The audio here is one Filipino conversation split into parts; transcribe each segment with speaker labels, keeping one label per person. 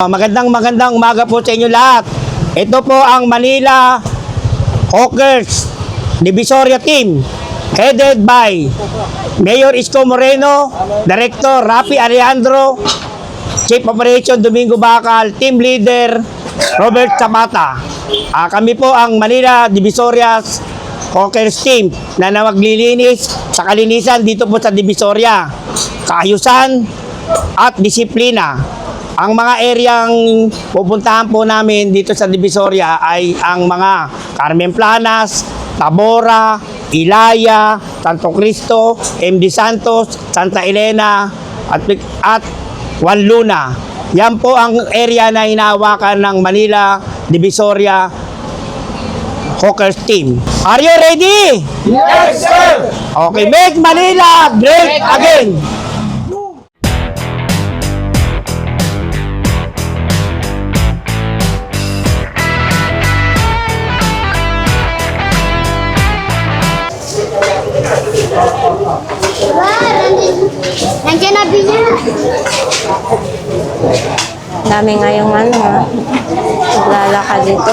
Speaker 1: Magandang magandang umaga po sa inyo lahat. Ito po ang Manila Hawkers Divisoria Team headed by Mayor Isko Moreno, Director Rafi Alejandro, Chief Operation Domingo Bacal, Team Leader Robert Zapata. Ah, kami po ang Manila Divisoria Hawkers Team na namaglilinis sa kalinisan dito po sa Divisoria. Kaayusan at disiplina. Ang mga areang pupuntahan po namin dito sa Divisoria ay ang mga Carmen Planas, Tabora, Ilaya, Santo Cristo, MD Santos, Santa Elena, at, at Juan Luna. Yan po ang area na hinahawakan ng Manila Divisoria Hawkers Team. Are you ready?
Speaker 2: Yes, sir!
Speaker 1: Okay, make Manila great again!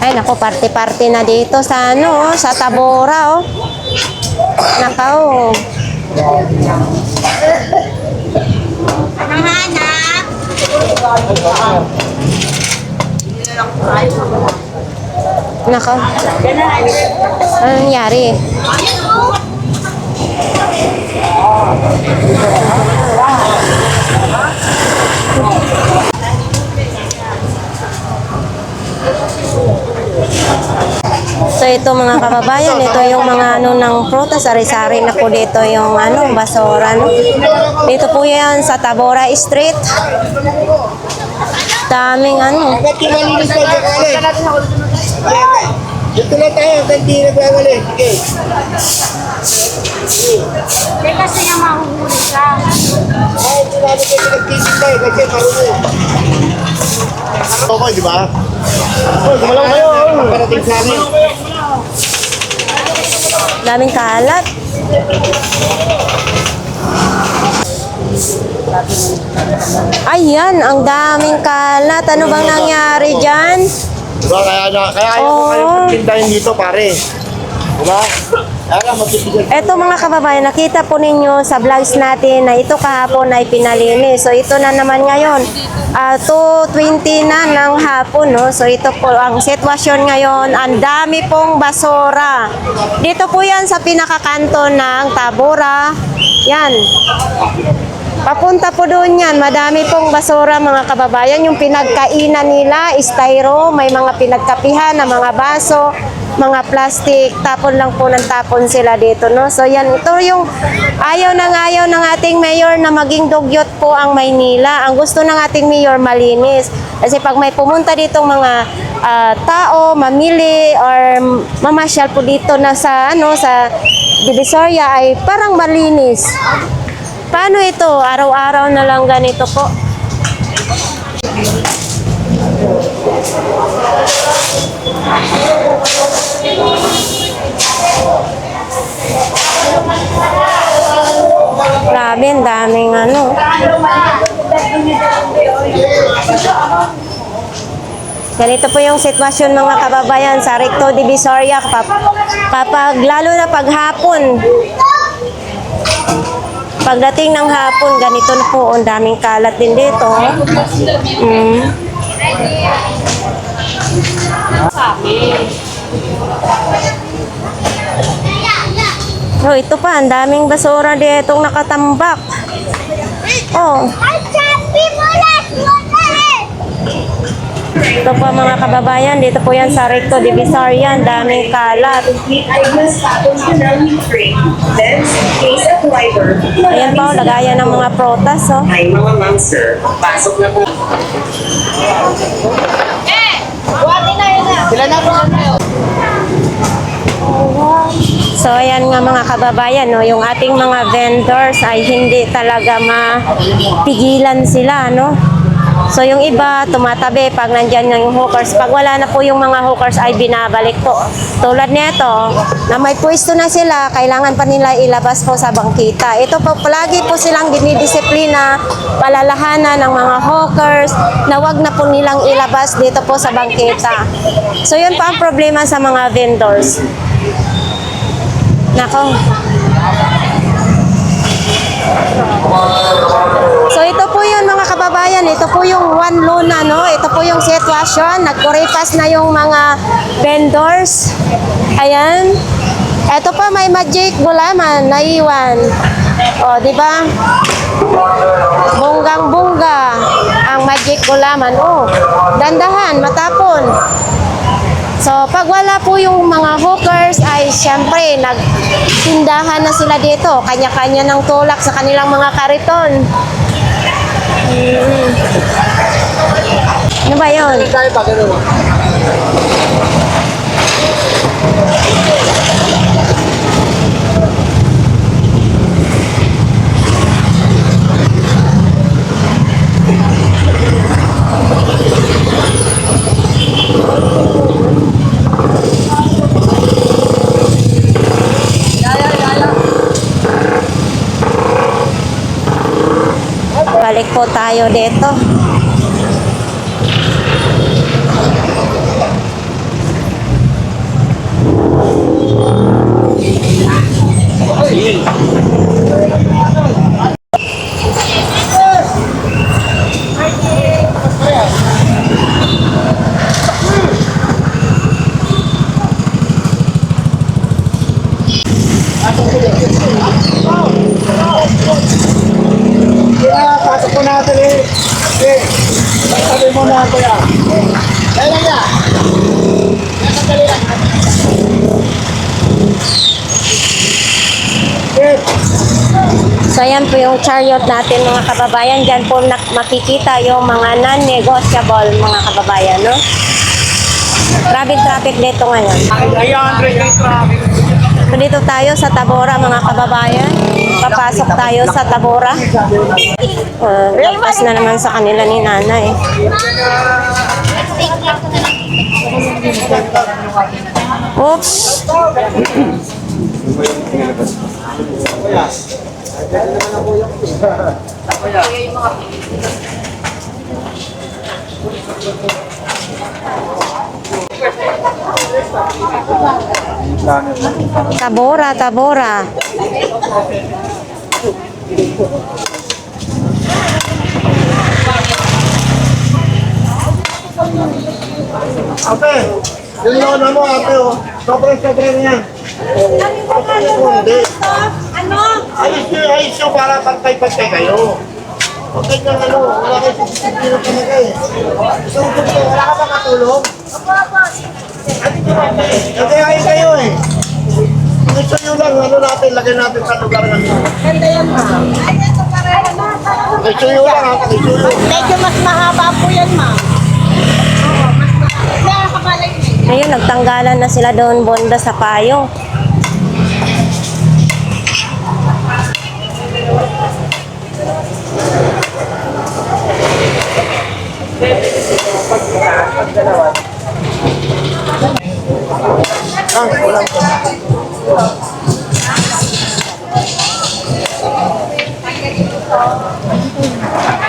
Speaker 3: Ay, naku, party-party na dito sa ano, oh, sa Tabora, oh. Nakaw.
Speaker 4: Nahanap.
Speaker 3: Nakaw. Ano nangyari? So ito mga kababayan, ito yung mga ano ng prutas, sari-sari na po dito yung ano, basura. No? Dito po yan sa Tabora Street. Daming ano.
Speaker 2: Bakit kinalinis tayo nagwali? Dito na tayo, hanggang di nagwawali. Sige.
Speaker 4: Hindi kasi nga mahuhuli ka.
Speaker 2: Ay, hindi namin kayo pinagtitin tayo kasi marunong. Okay, di ba? Oh, gumalaw kayo. Parating sa amin.
Speaker 3: Daming kalat. Ayan, ang daming kalat. Ano bang nangyari dyan?
Speaker 2: Diba? Kaya, kaya ayaw ko kayo
Speaker 3: Oo.
Speaker 2: pagtindahin dito, pare. Diba?
Speaker 3: Eto mga kababayan, nakita po ninyo sa vlogs natin na ito kahapon ay pinalinis. So ito na naman ngayon, ah 2.20 na ng hapon. No? So ito po ang sitwasyon ngayon. Ang dami pong basura. Dito po yan sa pinakakanto ng Tabora. Yan. Papunta po doon yan. Madami pong basura mga kababayan. Yung pinagkainan nila, styro, may mga pinagkapihan na mga baso, mga plastic, tapon lang po ng tapon sila dito. No? So yan, ito yung ayaw ng ayaw ng ating mayor na maging dugyot po ang Maynila. Ang gusto ng ating mayor malinis. Kasi pag may pumunta ditong mga ah, tao, mamili, or mamasyal po dito na sa, ano, sa Divisoria ay parang malinis. Paano ito? Araw-araw na lang ganito po. Grabe, ang daming ano. Ganito po yung sitwasyon mga kababayan sa Recto Divisoria kapag, lalo na paghapon Pagdating ng hapon, ganito na po, ang daming kalat din dito. Mm. So, ito pa, ang daming basura dito nakatambak. Oh,
Speaker 4: Ay, sabi mo na! Wala eh!
Speaker 3: Ito po mga kababayan, dito po yan sa Recto Divisoria, ang daming kalat. Ayan po, lagayan ng mga protas, oh.
Speaker 5: Ay, mga ma'am, sir. Pasok na po.
Speaker 3: So ayan nga mga kababayan, no, yung ating mga vendors ay hindi talaga mapigilan sila, no? So yung iba tumatabi pag nandyan yung hookers. Pag wala na po yung mga hookers ay binabalik po. Tulad nito, na may pwesto na sila, kailangan pa nila ilabas po sa bangkita. Ito po, palagi po silang dinidisiplina, palalahanan ng mga hawkers, na wag na po nilang ilabas dito po sa bangkita. So yun po ang problema sa mga vendors. Nako. So ito po yun mga kababayan, ito po yung one luna, no? Ito po yung sitwasyon, nagkuripas na yung mga vendors. Ayan. Ito pa may magic gulaman, naiwan. O, di ba? Bunggang bungga ang magic gulaman. Oh, dandahan, matapon. So, pag wala po yung mga hookers, ay siyempre, nagtindahan na sila dito. Kanya-kanya ng tulak sa kanilang mga kariton. Mm. Ano ba yun? Balik po tayo dito.
Speaker 2: Kaya, pasok po natin eh. Eh, sabi mo na ako yan. Kaya lang yan. Nakadali lang. Eh,
Speaker 3: So, ayan po yung chariot natin mga kababayan. Diyan po makikita yung mga non-negotiable mga kababayan, no? Grabe traffic dito ngayon. So, dito tayo sa Tabora mga kababayan. Papasok tayo sa Tabora. Uh, lagpas na naman sa kanila ni nanay. Oops! Tabora, Tabora.
Speaker 2: ate, yung lola mo ate oh. Sobrang-sobrang na yan. Hindi.
Speaker 4: Ano?
Speaker 2: Ayos nyo, ayos nyo para pantay-pantay kayo. Huwag kayo ng ano, wala kayo sa disiplina talaga eh. Gusto, wala ka ba katulong? Ano nyo ba? Nagayain kayo eh. Gusto nyo lang, ano natin, lagay natin sa lugar ng
Speaker 4: Ganda yan, ma'am. Ay, ito pareho.
Speaker 2: Gusto nyo lang ha, gusto nyo.
Speaker 4: Medyo mas mahaba po yan, ma'am. Oo, mas mahaba. Kaya
Speaker 3: Ngayon, nagtanggalan na sila doon bonda sa payo.
Speaker 2: Ah, wala ko.
Speaker 3: Lagpas.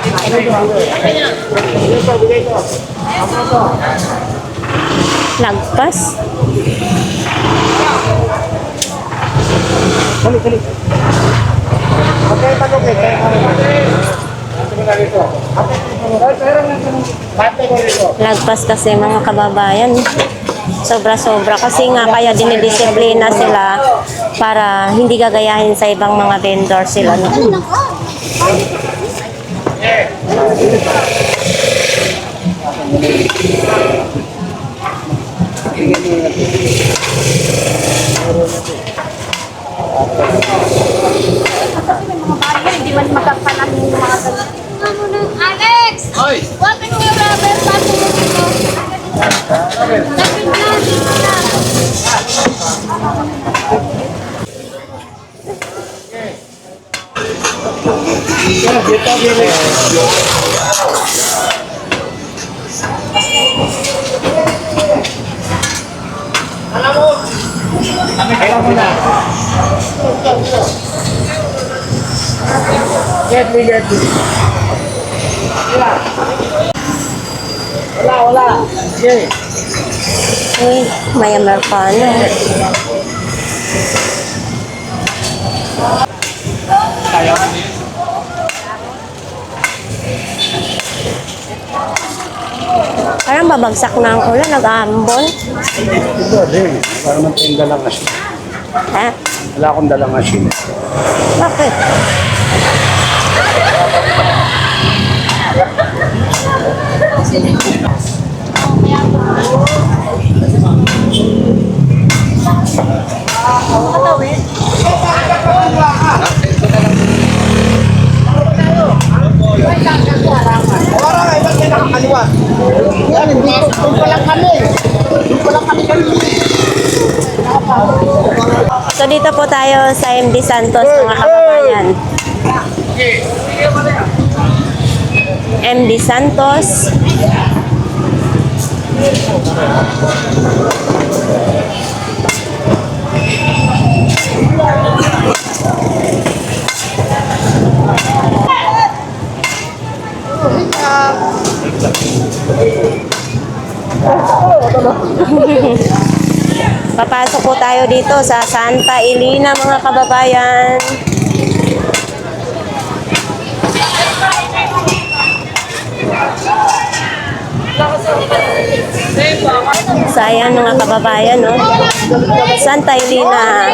Speaker 2: Okay, tanong eh. kaya ano ba? Rito. Ate mo na rito. Ate mo rito.
Speaker 3: Lagpas kasi mga kababayan. Sobra-sobra kasi nga kaya dinidisiplina sila para hindi gagayahin sa ibang mga vendor sila. No?
Speaker 2: Hindi man magkapanan yung mga ganyan. Ano na? Alex! Hoy! Huwag ka nung rubber pag tulungin ko. Lapit na, dito na.
Speaker 6: Yeah, get up here. Get me. Wala, wala. Sige.
Speaker 3: Uy, may Amerikano. Parang babagsak na ang ulan, nag-aambon.
Speaker 7: Ito, din. Para man tayong dalang asin.
Speaker 3: Ha?
Speaker 7: Wala akong dalang asin.
Speaker 3: Bakit?
Speaker 6: Wala nga, iba't may nakakaliwa. Yan, hindi ko. Doon pa lang kami. Doon pa lang kami kami.
Speaker 3: So dito po tayo sa MD Santos mga kababayan. MD Santos. Papasok po tayo dito sa Santa Elena mga kababayan. Sayang mga kababayan, no? Santa Elena.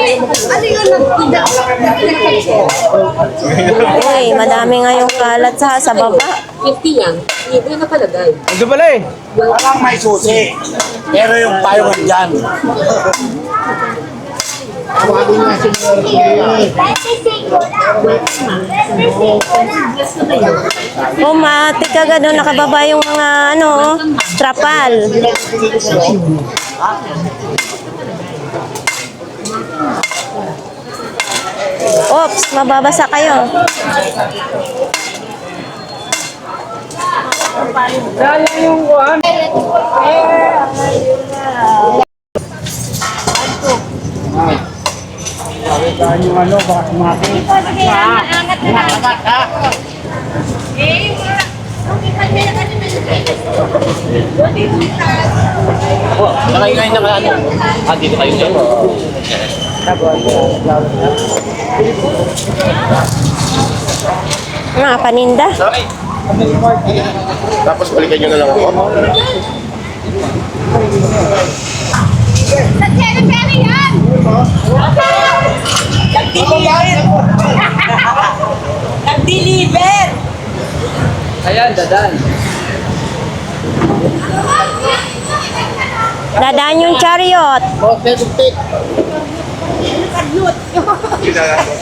Speaker 3: Uy, madami nga yung kalat sa, sa baba.
Speaker 4: 50 yan. Hindi na nakalagay.
Speaker 6: Walang may susi. Pero yung payong dyan. Tawagin nga si
Speaker 3: Umati ka doon nakababa yung mga ano, trapal. Oops, mababasa kayo.
Speaker 7: Saan yung ano, baka sumati.
Speaker 8: Nakakain na kaya ano? Ah, dito kayo dyan.
Speaker 3: Mga paninda.
Speaker 6: Tapos balikan nyo na lang ako.
Speaker 2: Sa cherry-cherry yan!
Speaker 4: Nag-deliver!
Speaker 8: Ayan, dadan.
Speaker 3: Dadaan yung chariot.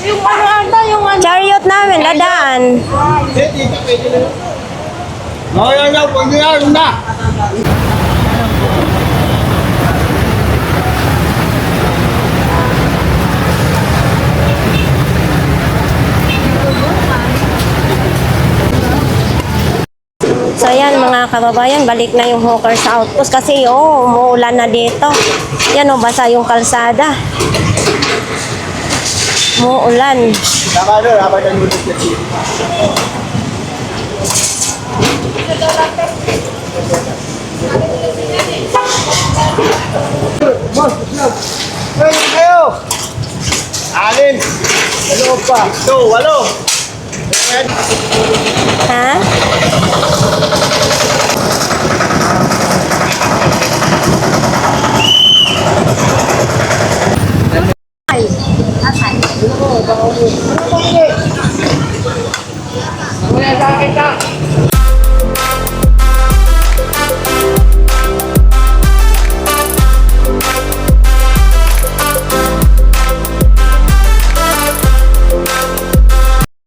Speaker 2: Yung ano ata, yung ano.
Speaker 3: Chariot namin, dadaan.
Speaker 6: Huwag nyo yan na.
Speaker 3: So ayan mga kababayan, balik na yung hawker sa outpost kasi oh, umuulan na dito. Yan oh, basa yung kalsada. Umuulan.
Speaker 6: Pwede kayo! Alin! Ano pa? Ito, walo! Ayan.